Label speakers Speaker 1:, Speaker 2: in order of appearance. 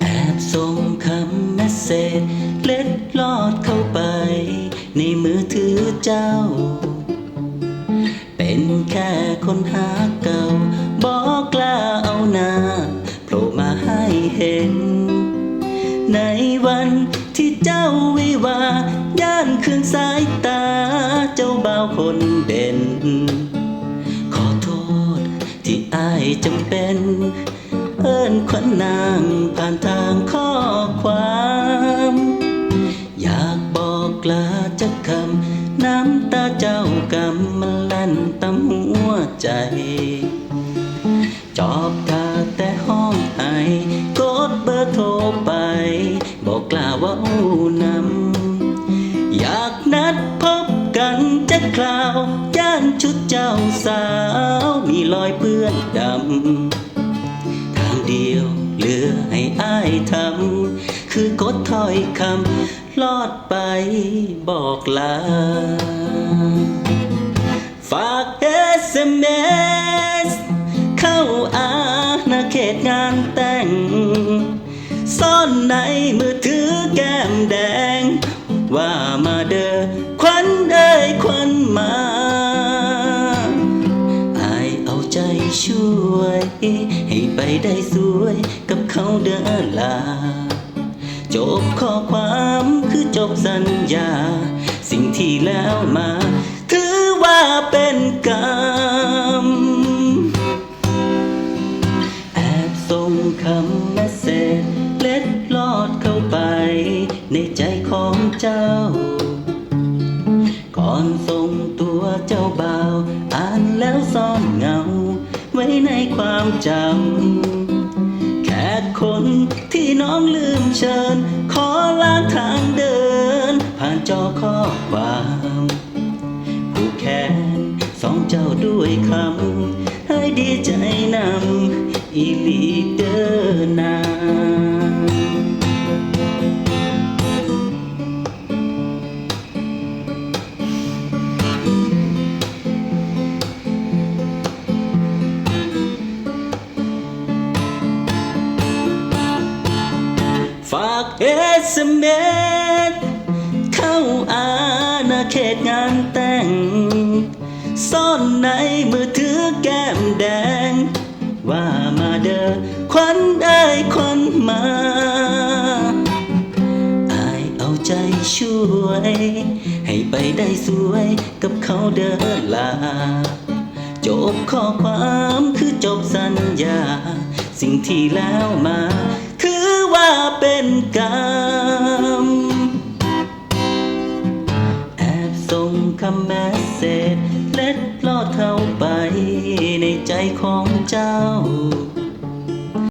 Speaker 1: แอบส่งคำเมสเซจเล็ดลอดเข้าไป ในมือถือเจ้า เป็นแค่คนหาเก่า บอกกล้าเอาหน้าโผล่มาให้เห็น ในวันที่เจ้าวิวาย่านคืนสายตาเจ้าบ่าวคนเด่น จำเป็น เอิ้นขวัญนางผ่านทางข้อความ อยากบอกลาจากคำน้ำตาเจ้ากำมันลั่นตำหัวใจ จอบทาแต่ห้องไอกดเบอร์โทรไป บอกกล่าวว่าอู้นำอยากนัดพบกันจะคราวย่าน ชุดเจ้าสาวมีรอยเปื้อนดำ ทางเดียวเหลือให้อ้ายทำ คือกดถ้อยคำลอดไปบอกลา ฝาก SMS เข้าอาณาเขตงานแต่ง ซ่อนในมือถือแก้มแดงว่ามา ให้ไปได้สวยกับเขาเด้อลา จบข้อความคือจบสัญญา สิ่งที่แล้วมา ถือว่าเป็นกรรม แอบส่งคำเมสเซจเล็ดลอดเข้าไป ในใจของเจ้า ก่อนส่งตัวเจ้าบ่าว อ่านแล้วซ่อนเงา ไว้ในความจำ แค่คนที่น้องลืมเชิญ ขอลากทางเดิน ผ่านจอข้อความผู้แขนสองเจ้าด้วยคำ ให้ดีใจนำอีลีเดอร์นาาก SMS เข้าอาณาเขตงานแต่ง ซ่อนในมือถือแก้มแดง ว่ามาเด้อควันเอ้ควันมาอายเอาใจช่วย ให้ไปได้สวยกับเขาเด้อลา จบข้อความคือจบสัญญา สิ่งที่แล้วมา เป็นกรรม แอบส่งคำแมสเซจเล็ดลอดเข้าไปในใจของเจ้า